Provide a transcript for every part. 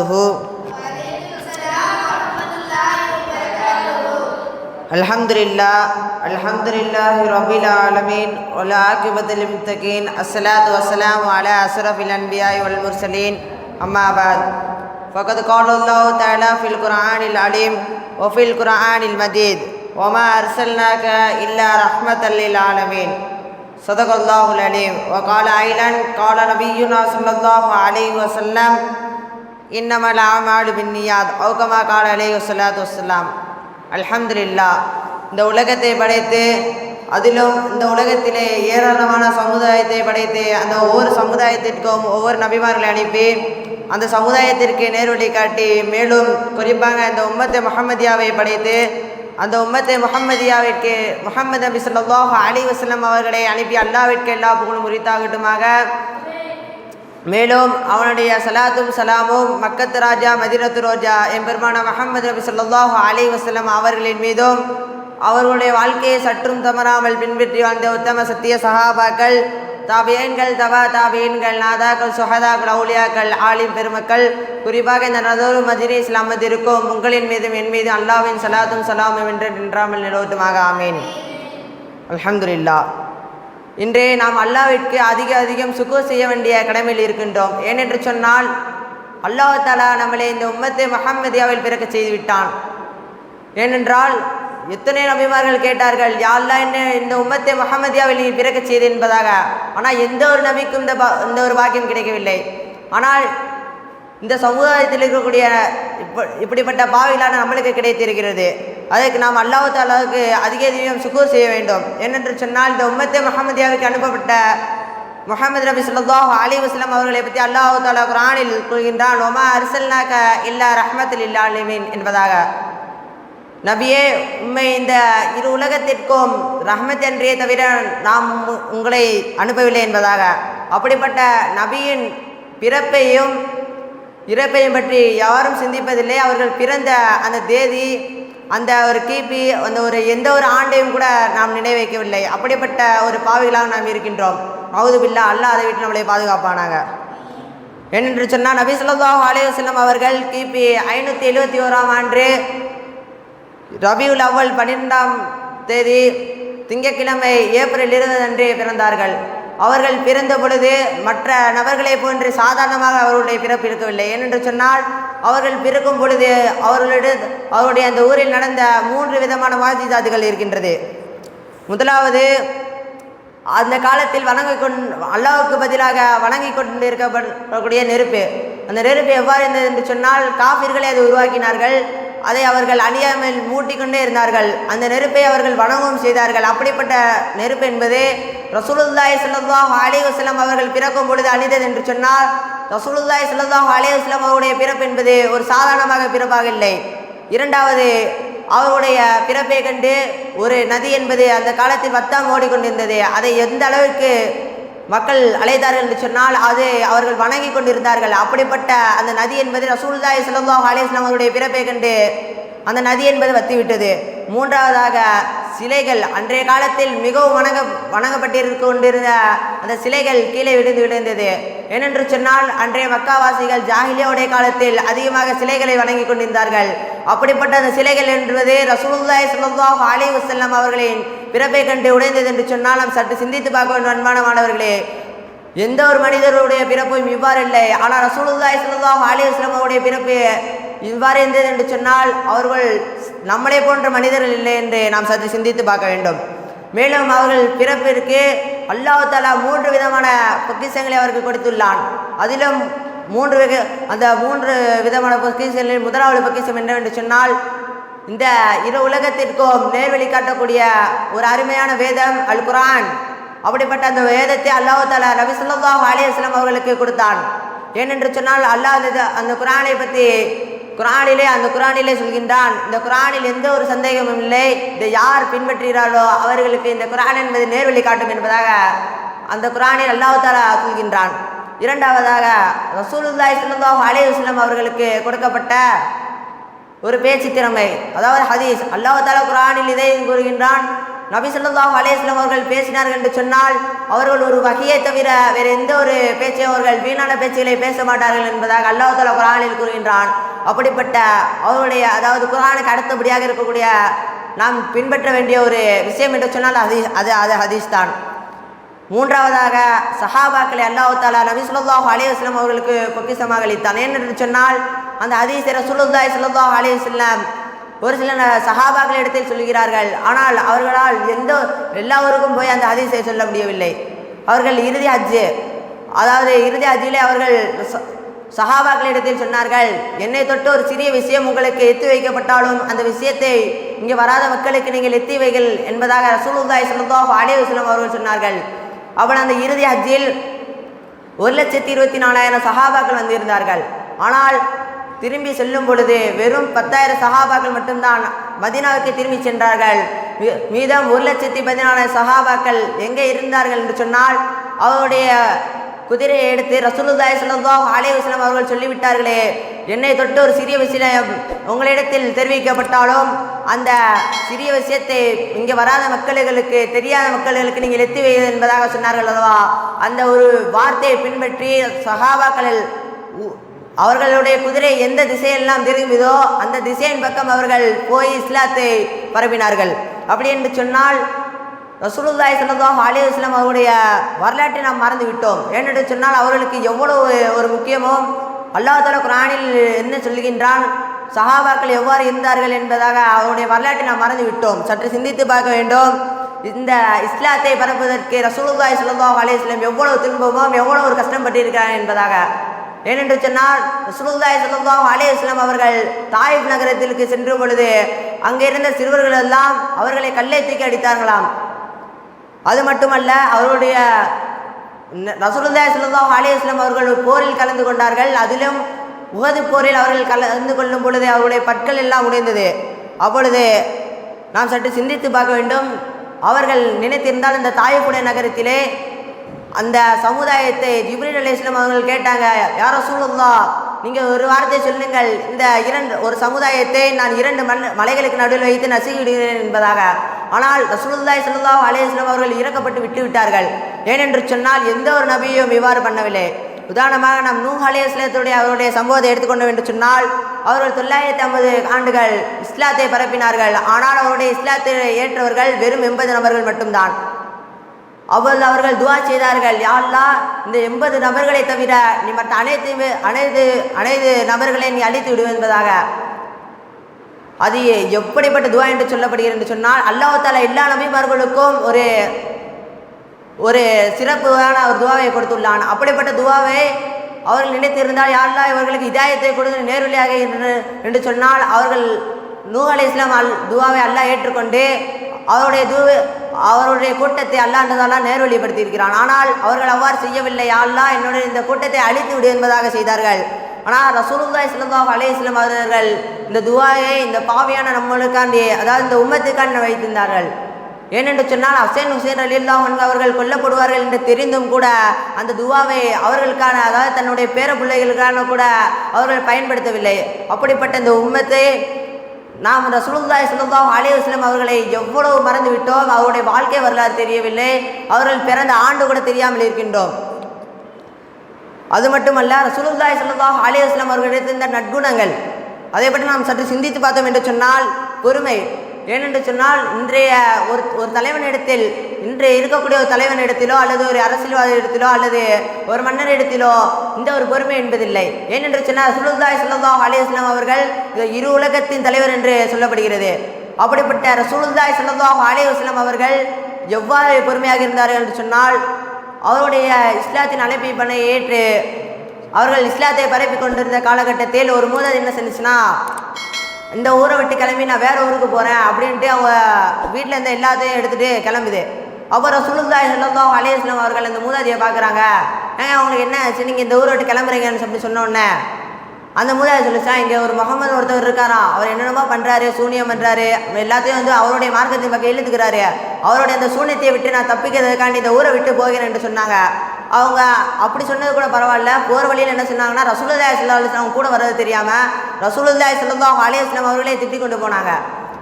وبركاته الحمد لله الحمد لله رب العالمين والعاقبة للمتقين الصلاة والسلام على أشرف الأنبياء والمرسلين أما بعد فقد قال الله تعالى في القرآن العليم وفي القرآن المجيد وما أرسلناك إلا رحمة للعالمين صدق الله العليم وقال أيضا قال نبينا صلى الله عليه وسلم இன்னமல் ஆமாடு பின்னியாத் அவுகமா கால அலே வசலாத் வசலாம் அல்ஹம்துலில்லா இந்த உலகத்தை படைத்து அதிலும் இந்த உலகத்திலே ஏராளமான சமுதாயத்தை படைத்து அந்த ஒவ்வொரு சமுதாயத்திற்கும் ஒவ்வொரு நபிமார்களை அனுப்பி அந்த சமுதாயத்திற்கு நேர்வழி காட்டி மேலும் குறிப்பாக இந்த உம்மத்தை முகமதியாவை படைத்து அந்த உம்மத்தை முகம்மதியாவிற்கு முகமது நபி சொல்லாஹ் அலி வஸல்லம் அவர்களை அனுப்பி அல்லாவிற்கு எல்லா புகழும் உரித்தாகட்டுமாக. மேலும் அவனுடைய சலாத்தும் சலாமும் மக்கத்து ராஜா மதினத்து ரோஜா எம்பெருமான மஹமது நபி சொல்லாஹு அலி வசலம் அவர்களின் மீதும் அவர்களுடைய வாழ்க்கையை சற்றும் தவறாமல் பின்பற்றி வாழ்ந்த உத்தம சத்திய சஹாபாக்கள் தாபியன்கள் தவா தாபியன்கள் நாதாக்கள் சுஹதாக்கள் அவுலியாக்கள் ஆலிம் பெருமக்கள் குறிப்பாக இந்த நதோரு மதிரி இஸ்லாமது இருக்கும் உங்களின் மீதும் என் மீது அல்லாவின் சலாத்தும் சலாமும் என்று நின்றாமல் நிலவட்டுமாக. ஆமீன். அலமதுல்லா இன்றே நாம் அல்லாவிற்கு அதிக அதிகம் சுக்கு செய்ய வேண்டிய கடமையில் இருக்கின்றோம். ஏனென்று சொன்னால் அல்லாஹ் தாலா நம்மளை இந்த உம்மத்தை மஹம்மதியாவில் பிறக்க செய்து விட்டான் ஏனென்றால் எத்தனை நபிமார்கள் கேட்டார்கள் யாரெல்லாம் என்ன இந்த உம்மத்தை மஹமதியாவில் நீ பிறக்க செய்து என்பதாக. ஆனால் எந்த ஒரு நபிக்கும் இந்த பா இந்த ஒரு பாக்கியம் கிடைக்கவில்லை. ஆனால் இந்த சமுதாயத்தில் இருக்கக்கூடிய இப்ப இப்படிப்பட்ட பாவிகளான நம்மளுக்கு கிடைத்திருக்கிறது. அதற்கு நாம் அல்லாஹாலாவுக்கு அதிக அதிகம் சுக்கூர் செய்ய வேண்டும். ஏனென்று சொன்னால் இந்த உம்மத்தே முகமதியாவுக்கு அனுப்பப்பட்ட முகமது நபி சொல்லாஹ் அலி வஸல்லம் அவர்களை பற்றி அல்லாஹு தாலா குரானில் கூறுகின்றான் ஒமா அரிசல்னாக்க இல்லா ரஹமத்தில் இல்லாலிமீன் என்பதாக. நபியே உண்மை இந்த இரு உலகத்திற்கும் ரஹமத் என்றே தவிர நாம் உ- உங்களை அனுப்பவில்லை என்பதாக. அப்படிப்பட்ட நபியின் பிறப்பையும் இறப்பையும் பற்றி யாரும் சிந்திப்பதில்லை. அவர்கள் பிறந்த அந்த தேதி அந்த ஒரு கிபி அந்த ஒரு எந்த ஒரு ஆண்டையும் கூட நாம் நினைவைக்கவில்லை. அப்படிப்பட்ட ஒரு பாவிகளாக நாம் இருக்கின்றோம். அவுது பில்லா அல்லாஹ் அதை விட்டு நம்மளை பாதுகாப்பானாங்க ஏனென்று சொன்னால் நபி ஸல்லல்லாஹு அலைஹி அவர்கள் கிபி ஐநூற்றி எழுபத்தி ஓராம் ஆண்டு ரபியுல் அவ்வல் பன்னிரெண்டாம் தேதி திங்கட்கிழமை ஏப்ரல் இருபது அன்று பிறந்தார்கள். அவர்கள் பிறந்த பொழுது மற்ற நபர்களைப் போன்று சாதாரணமாக அவர்களுடைய பிறப்பு இருக்கவில்லை. ஏனென்று சொன்னால் அவர்கள் பிறக்கும் பொழுது அவர்களிடம் அவருடைய அந்த ஊரில் நடந்த மூன்று விதமான வாஜிதாதுகள் இருக்கின்றது. முதலாவது அந்த காலத்தில் வணங்கி கொண் அல்லாவுக்கு பதிலாக வணங்கி கொண்டிருக்கப்படக்கூடிய நெருப்பு. அந்த நெருப்பு எவ்வாறு இருந்தது என்று சொன்னால் காபிர்களே அதை உருவாக்கினார்கள். அதை அவர்கள் அணியாமல் மூட்டிக்கொண்டே இருந்தார்கள். அந்த நெருப்பை அவர்கள் வணங்கவும் செய்தார்கள். அப்படிப்பட்ட நெருப்பு என்பது ரசூலுல்லாய் ஸல்லல்லாஹு அலைஹி வஸல்லம் அவர்கள் பிறக்கும் பொழுது அணிந்தது என்று சொன்னால் ரசூலுல்லாய் ஸல்லல்லாஹு அலைஹி வஸல்லம் அவருடைய பிறப்பு என்பது ஒரு சாதாரணமாக பிறப்பாக இல்லை இரண்டாவது அவருடைய பிறப்பை கண்டு ஒரு நதி என்பது அந்த காலத்தில் வத்தாம் ஓடிக்கொண்டிருந்தது. அதை எந்த அளவுக்கு மக்கள் அலைதார்கள் என்று சொன்னால் அது அவர்கள் வணங்கி கொண்டிருந்தார்கள். அப்படிப்பட்ட அந்த நதி என்பது ரசூல்தாய் ஸல்லல்லாஹு அலைஹி அவருடைய பிறப்பை கண்டு அந்த நதி என்பது வத்திவிட்டது. மூன்றாவதாக சிலைகள் அன்றைய காலத்தில் மிகவும் வணங்க வணங்கப்பட்டிருக்க கொண்டிருந்த அந்த சிலைகள் கீழே விழுந்து விழுந்தது. ஏனென்று சொன்னால் அன்றைய மக்காவாசிகள் ஜாகிலியாவுடைய காலத்தில் அதிகமாக சிலைகளை வணங்கி கொண்டிருந்தார்கள். அப்படிப்பட்ட அந்த சிலைகள் என்பது ரசூலுல்லாய் சுல்லாஹ் அலி வஸல்லம் அவர்களின் பிறப்பை கண்டு உடைந்தது என்று சொன்னால் நாம் சற்று சிந்தித்து பார்க்க வேண்டும் அன்பான மாணவர்களே. எந்த ஒரு மனிதருடைய பிறப்பும் இவ்வாறு இல்லை ஆனால் ரசூலுல்லாய் சுல்லாஹ் அலி வஸல்லம் அவருடைய பிறப்பு இவ்வாறு இருந்தது என்று சொன்னால் அவர்கள் நம்மளை போன்ற மனிதர்கள் இல்லை என்று நாம் சற்று சிந்தித்து பார்க்க வேண்டும். மேலும் அவர்கள் பிறப்பிற்கு அல்லாஹ் தஆலா மூன்று விதமான பொக்கிசங்களை அவருக்கு கொடுத்துள்ளான். அதிலும் மூன்று வகை அந்த மூன்று விதமான பொக்கிசங்களில் முதலாவது பொக்கிசம் என்னவென்று சொன்னால் இந்த இரு உலகத்திற்கும் நேர்வழி காட்டக்கூடிய ஒரு அருமையான வேதம் அல் குரான் அப்படிப்பட்ட அந்த வேதத்தை அல்லாஹு தாலா நபி ஸல்லல்லாஹு அலைஹி அவர்களுக்கு கொடுத்தான். ஏனென்று சொன்னால் அல்லாஹ் அந்த அந்த குர்ஆனை பற்றி குரானிலே அந்த குரானிலே சொல்கின்றான். இந்த குரானில் எந்த ஒரு சந்தேகமும் இல்லை. இதை யார் பின்பற்றுகிறாரோ அவர்களுக்கு இந்த குரான் என்பது நேர்வழி காட்டும் என்பதாக அந்த குரானில் அல்லாஹ் தாலா சொல்கின்றான். இரண்டாவதாக ரசூலுல்லாய் ஸல்லல்லாஹு அலைஹி வஸல்லம் அவர்களுக்கு கொடுக்கப்பட்ட ஒரு பேச்சு திறமை அதாவது ஹதீஸ். அல்லாஹால குரானில் இதை கூறுகின்றான் நபி ஸல்லல்லாஹு அலேஸ்லம் அவர்கள் பேசினார்கள் என்று சொன்னால் அவர்கள் ஒரு வகையை தவிர வேறு எந்த ஒரு பேச்சை அவர்கள் வீணான பேச்சுகளை பேச மாட்டார்கள் என்பதாக அல்லாஹால குரானில் கூறுகின்றான். அப்படிப்பட்ட அவருடைய அதாவது குரானுக்கு அடுத்தபடியாக இருக்கக்கூடிய நாம் பின்பற்ற வேண்டிய ஒரு விஷயம் என்று சொன்னால் ஹதீஸ் அது அது ஹதீஸ் தான். மூன்றாவதாக சஹாபாக்களை அல்லாஹு தாலா நபி சுல்லாஹ் அலைஹி அவர்களுக்கு பொக்கிசமாக அளித்தான். ஏனென்று சொன்னால் அந்த ஹதீஸை சுல்லுல்லாய் சுல்லாஹ் அலைஹி ஒரு சில சஹாபாக்கள் இடத்தில் சொல்கிறார்கள் ஆனால் அவர்களால் எந்த எல்லாருக்கும் போய் அந்த ஹதீஸை சொல்ல முடியவில்லை. அவர்கள் இறுதி அஜ்ஜு அதாவது இறுதி ஹஜ்ஜிலே அவர்கள் ச- சஹாபாக்களிடத்தில் சொன்னார்கள் என்னை தொட்டு ஒரு சிறிய விஷயம் உங்களுக்கு எத்தி வைக்கப்பட்டாலும் அந்த விஷயத்தை இங்கே வராத மக்களுக்கு நீங்கள் எத்தி வைகள் என்பதாக ரசூலுல்லாஹி ஸல்லல்லாஹு அலைஹி வஸல்லம் அவர்கள் சொன்னார்கள். அவள் அந்த இறுதி ஹஜ்ஜில் ஒரு லட்சத்தி இருபத்தி நாலாயிரம் சஹாபாக்கள் வந்திருந்தார்கள். ஆனால் திரும்பி செல்லும் பொழுது வெறும் பத்தாயிரம் சஹாபாக்கள் மட்டும்தான் மதீனாவுக்கு திரும்பி சென்றார்கள். மீதம் ஒரு லட்சத்தி பதினாலாயிரம் சஹாபாக்கள் எங்கே இருந்தார்கள் என்று சொன்னால் அவருடைய குதிரையை எடுத்து ரசூலுதாய் ஸல்லல்லாஹு அலைஹி வஸல்லம் அவர்கள் சொல்லிவிட்டார்களே என்னை தொட்டு ஒரு சிறிய விஷயம் உங்களிடத்தில் தெரிவிக்கப்பட்டாலும் அந்த சிறிய விஷயத்தை இங்கே வராத மக்களுக்கு தெரியாத மக்களுக்கு நீங்கள் எத்தி வைது என்பதாக சொன்னார்கள் அல்லவா? அந்த ஒரு வார்த்தையை பின்பற்றி சகாபாக்களில் உ- அவர்களுடைய குதிரை எந்த திசையெல்லாம் திரும்பியதோ அந்த திசையின் பக்கம் அவர்கள் போய் இஸ்லாத்தை பரப்பினார்கள். அப்படி என்று சொன்னால் ரசூலுல்லாய் ஸல்லல்லாஹு அலி இஸ்லாம் அவருடைய வரலாற்றை நாம் மறந்து விட்டோம் ஏனென்று சொன்னால் அவர்களுக்கு எவ்வளவு ஒரு முக்கியமோ அல்லாஹால குரானில் என்ன சொல்கின்றான்? சஹாபாக்கள் எவ்வாறு இருந்தார்கள் என்பதாக அவருடைய வரலாற்றை நாம் மறந்து விட்டோம் சற்று சிந்தித்து பார்க்க வேண்டும். இந்த இஸ்லாத்தை பரப்புவதற்கு ரசூலுல்லாய் ஸல்லல்லாஹு அலி இஸ்லாம் எவ்வளவு துன்பமும் எவ்வளவு ஒரு கஷ்டப்பட்டிருக்கிறார் என்பதாக. ஏனென்று சொன்னால் ரசூலுல்லாய் ஸல்லல்லாஹு அலி இஸ்லாம் அவர்கள் தாயிப் நகரத்திற்கு சென்ற பொழுது அங்கே இருந்த சிறுவர்கள் எல்லாம் அவர்களை கல்லை தூக்கி அடித்தார்களாம். அது மட்டுமல்ல அவருடைய ந- ரசூலுல்லாஹி ஸல்லல்லாஹு அலைஹி அவர்கள் போரில் கலந்து கொண்டார்கள். அதிலும் உகது போரில் அவர்கள் கலந்து கொள்ளும் பொழுது அவருடைய பற்கள் எல்லாம் உடைந்தது. அப்பொழுது நாம் சற்று சிந்தித்து பார்க்க வேண்டும். அவர்கள் நினைத்திருந்தால் இந்த தாயப்புடைய நகரத்திலே அந்த சமுதாயத்தை ஜிப்ரீல் அலைஹிஸ்ஸலாம் அவர்கள் கேட்டாங்க யாரோ ரசூலுல்லா நீங்கள் ஒரு வார்த்தை சொல்லுங்கள். இந்த இரண்டு ஒரு சமுதாயத்தை நான் இரண்டு மண் மலைகளுக்கு நடுவில் வைத்து நசுக்கிவிடுகிறேன் என்பதாக. ஆனால் ரசூலுல்லாய் ஸல்லல்லாஹு அலேஸ்லம் அவர்கள் இறக்கப்பட்டு விட்டு விட்டார்கள். ஏனென்று சொன்னால் எந்த ஒரு நபியும் இவ்வாறு பண்ணவில்லை. உதாரணமாக நாம் நூ அலேஸ்லத்துடைய அவருடைய சம்பவத்தை எடுத்துக்கொண்டோம் என்று சொன்னால் அவர்கள் தொள்ளாயிரத்தி ஐம்பது ஆண்டுகள் இஸ்லாத்தை பரப்பினார்கள். ஆனால் அவருடைய இஸ்லாத்தை ஏற்றவர்கள் வெறும் எண்பது நபர்கள் மட்டும்தான். அவள் அவர்கள் துவா செய்தார்கள். யாழ்லா இந்த எண்பது நபர்களை தவிர நீ மற்ற அனைத்து அனைத்து அனைத்து நபர்களை நீ அழித்து விடுவேன் என்பதாக அது எப்படிப்பட்ட துவா என்று சொல்லப்படுகிறது என்று சொன்னால் அல்லாஹால எல்லா நபிமார்களுக்கும் ஒரு ஒரு சிறப்பான ஒரு துவாவை கொடுத்துள்ளான். அப்படிப்பட்ட துவாவை அவர்கள் நினைத்திருந்தால் யாரெல்லாம் இவர்களுக்கு இதாயத்தை கொடுத்து நேர்வழியாக என்று என்று சொன்னால் அவர்கள் நூ அலி இஸ்லாம் அல் துவாவை அல்லாஹ் ஏற்றுக்கொண்டு அவருடைய தூ அவருடைய கூட்டத்தை அல்லாண்டதாலாம் நேர்வழிப்படுத்தி இருக்கிறான் ஆனால் அவர்கள் அவ்வாறு செய்யவில்லை. அல்லாஹ் என்னுடைய இந்த கூட்டத்தை அழித்து விடு என்பதாக செய்தார்கள். ஆனால் ரசூலுல்லாய் ஸல்லல்லாஹு அலைஹி வஸல்லம் அவர்கள் இந்த துவாயை இந்த பாவியான நம்மளுக்காண்டி அதாவது இந்த உம்மத்துக்காண்டி வைத்திருந்தார்கள். ஏனென்று சொன்னால் ஹசேன் ஹுசேன் அலில்லாஹன் அவர்கள் கொல்லப்படுவார்கள் என்று தெரிந்தும் கூட அந்த துவாவை அவர்களுக்கான அதாவது தன்னுடைய பேர பிள்ளைகளுக்கான கூட அவர்கள் பயன்படுத்தவில்லை. அப்படிப்பட்ட இந்த உம்மத்தை நாம் ரசூலுல்லாய் ஸல்லல்லாஹு அலைஹி வஸல்லம் அவர்களை எவ்வளவு மறந்து விட்டோம் அவருடைய வாழ்க்கை வரலாறு தெரியவில்லை. அவர்கள் பிறந்த ஆண்டு கூட தெரியாமல் இருக்கின்றோம். அது மட்டுமல்ல ரசூலுல்லாஹி ஸல்லல்லாஹு அலைஹி வஸல்லம் அவர்களிடத்தில் இந்த நற்குணங்கள். அதை பற்றி நாம் சற்று சிந்தித்து பார்த்தோம் என்று சொன்னால் பொறுமை. ஏனென்று சொன்னால் இன்றைய ஒரு ஒரு தலைவனிடத்தில் இன்றைய இருக்கக்கூடிய ஒரு தலைவனிடத்திலோ அல்லது ஒரு அரசியல்வாத இடத்திலோ அல்லது ஒரு மன்னரிடத்திலோ இந்த ஒரு பொறுமை என்பதில்லை. ஏனென்று சொன்னால் ரசூலுல்லாஹி ஸல்லல்லாஹு அலைஹி வஸல்லம் அவர்கள் இரு உலகத்தின் தலைவர் என்று சொல்லப்படுகிறது. அப்படிப்பட்ட ரசூலுல்லாஹி ஸல்லல்லாஹு அலைஹி வஸல்லம் அவர்கள் எவ்வாறு பொறுமையாக இருந்தார்கள் என்று சொன்னால் அவருடைய இஸ்லாத்தின் அழைப்பை பண்ண ஏற்று. அவர்கள் இஸ்லாத்தை பரப்பி கொண்டிருந்த காலகட்டத்தில் ஒரு மூதாதி என்ன செஞ்சுச்சுன்னா இந்த ஊரை விட்டு கிளம்பி நான் வேற ஊருக்கு போகிறேன் அப்படின்ட்டு அவங்க வீட்டில் இருந்த எல்லாத்தையும் எடுத்துகிட்டு கிளம்புது. அப்புறம் சுலுதாய் சொல்லந்தோம் அலையஸ்லம் அவர்கள் இந்த மூதாதியை பார்க்குறாங்க. ஏங்க அவங்களுக்கு என்ன ஆச்சு? நீங்கள் இந்த ஊரை விட்டு கிளம்புறீங்கன்னு சொல்லி சொன்னோன்னே அந்த மூதாதி சொல்லிச்சா இங்கே ஒரு முகமது ஒருத்தவர் இருக்காராம் அவர் என்னென்னமோ பண்ணுறாரு சூனியம் பண்ணுறாரு எல்லாத்தையும் வந்து அவருடைய மார்க்கத்தின் பக்கம் இழுத்துக்கிறாரு. அவருடைய அந்த சூனியத்தை விட்டு நான் தப்பிக்கிறதுக்காண்டி இந்த ஊரை விட்டு போகிறேன் என்று சொன்னாங்க. அவங்க அப்படி சொன்னது கூட பரவாயில்ல. போகிற வழியில் என்ன சொன்னாங்கன்னா ரசூலுல்லாய் சல்லா அவங்க கூட வர்றது தெரியாமல் ரசூலுல்லாய் சல்லாஹ் அலையாஸ்லாம் அவர்களே திட்டி கொண்டு போனாங்க.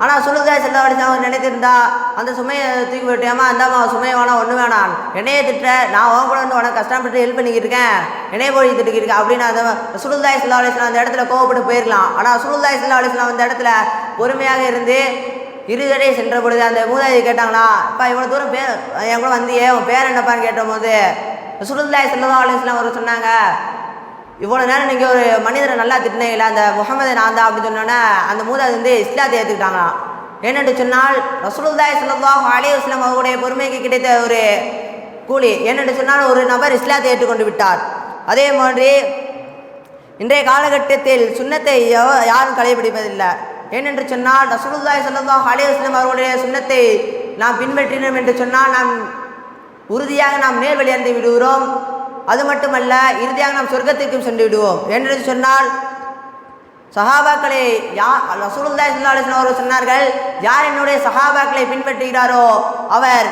ஆனால் சொல்லுங்க செல்ல அடிச்சு நினைத்திருந்தா அந்த சுமையை தூக்கி விட்டியாமா அந்தாம்மா சுமையை வேணாம் ஒன்று வேணாம். என்னையே திட்ட நான் உன் கூட வந்து உனக்கு கஷ்டப்பட்டு ஹெல்ப் பண்ணிக்கிட்டு இருக்கேன். என்னையே போய் திட்டிக்கிட்டு இருக்கேன் அப்படின்னு அந்த சுலுதாய் செல்ல அந்த இடத்துல கோவப்பட்டு போயிடலாம் ஆனால் சுலுதாய் செல்ல அந்த இடத்துல பொறுமையாக இருந்து இருதடை சென்ற பொழுது அந்த மூதாதி கேட்டாங்களா இப்போ இவ்வளோ தூரம் பேர் என் கூட வந்தியே உன் பேர் என்னப்பான்னு கேட்டபோது சுருல்லாய் செல்லதா அலிஸ்லாம் அவர் சொன்னாங்க இவ்வளோ நேரம் நீங்கள் ஒரு மனிதரை நல்லா திட்டினீங்களா அந்த முகமது நான் தான் அப்படின்னு சொன்னோன்னே அந்த மூதாது வந்து இஸ்லாத்தை ஏற்றுக்கிட்டாங்களாம் ஏனென்று சொன்னால் ரசூலுல்லாய் ஸல்லல்லாஹு அலைஹி வஸல்லம் அவருடைய பொறுமைக்கு கிடைத்த ஒரு கூலி. ஏனென்று சொன்னால் ஒரு நபர் இஸ்லாத்தை ஏற்றுக்கொண்டு விட்டார். அதே மாதிரி இன்றைய காலகட்டத்தில் சுண்ணத்தை யாரும் கடைபிடிப்பதில்லை. ஏனென்று சொன்னால் ரசூலுல்லாய் ஸல்லல்லாஹு அலைஹி இஸ்லாம் அவர்களுடைய சுண்ணத்தை நாம் பின்பற்றினோம் என்று சொன்னால் நாம் உறுதியாக நாம் நேர்வழி அடைந்து விடுகிறோம். அது மட்டுமல்ல இறுதியாக நாம் சொர்க்கத்திற்கும் சென்று விடுவோம். என்று சொன்னால் சஹாபாக்களை யா ரசூலுல்லாஹி ஸல்லல்லாஹு அவர்கள் சொன்னார்கள் யார் என்னுடைய சஹாபாக்களை பின்பற்றுகிறாரோ அவர்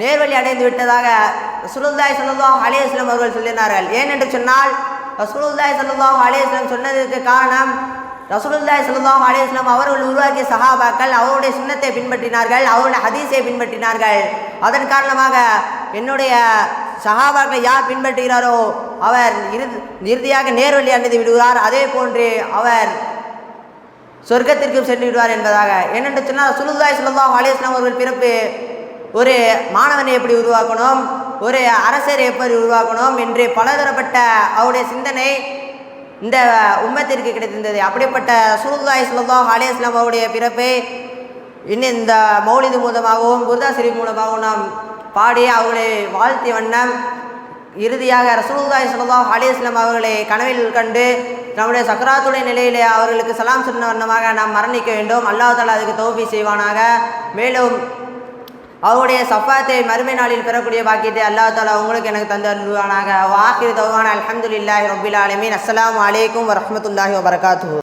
நேர்வழி அடைந்து விட்டதாக ரசூலுல்லாஹி ஸல்லல்லாஹு அலேஸ்லம் அவர்கள் சொல்லினார்கள். என்று சொன்னால் ரசூலுல்லாய் ஸல்லல்லாஹு அலேஸ்லம் சொன்னதற்கு காரணம் ரசூலுல்லாய் ஸல்லல்லாஹு அலேஸ்லம் அவர்கள் உருவாக்கிய சஹாபாக்கள் அவருடைய சின்னத்தை பின்பற்றினார்கள் அவருடைய ஹதீஸை பின்பற்றினார்கள். அதன் காரணமாக என்னுடைய சஹாபாக்களை யார் பின்பற்றுகிறாரோ அவர் இறுதி இறுதியாக நேர்வழி அணிந்து விடுகிறார் அதே போன்று அவர் சொர்க்கத்திற்கும் சென்று விடுவார் என்பதாக. என்னென்று சொன்னால் சுலுதாய் சுல்லா அலைஹி அவர்கள் பிறப்பு ஒரு மாணவனை எப்படி உருவாக்கணும் ஒரு அரசரை எப்படி உருவாக்கணும் என்று பலதரப்பட்ட அவருடைய சிந்தனை இந்த உம்மத்திற்கு கிடைத்திருந்தது. அப்படிப்பட்ட சுலுதாய் சுல்லா அலைஹி அவருடைய பிறப்பை இன்னும் இந்த மௌலிது மூலமாகவும் குர்தா மூலமாகவும் நாம் பாடி அவர்களை வாழ்த்திய வண்ணம். இறுதியாக ரசூலுல்லாஹி ஸல்லல்லாஹு அலைஹி அவர்களை கனவில் கண்டு நம்முடைய சக்கராத்துடைய நிலையிலே அவர்களுக்கு சலாம் சொன்ன வண்ணமாக நாம் மரணிக்க வேண்டும். அல்லாஹ் தாலா அதுக்கு தௌஃபி செய்வானாக. மேலும் அவருடைய சஃபாத்தை மறுமை நாளில் பெறக்கூடிய பாக்கியத்தை அல்லாஹ் தாலா உங்களுக்கு எனக்கு தந்து அருள்வானாக. வாக்கிர் தௌவான அலமதுல்லாஹி ரப்பில் ஆலமீன். அஸ்லாம் அலைக்கும் வரமத்துல்லாஹி வபரகாத்துஹு.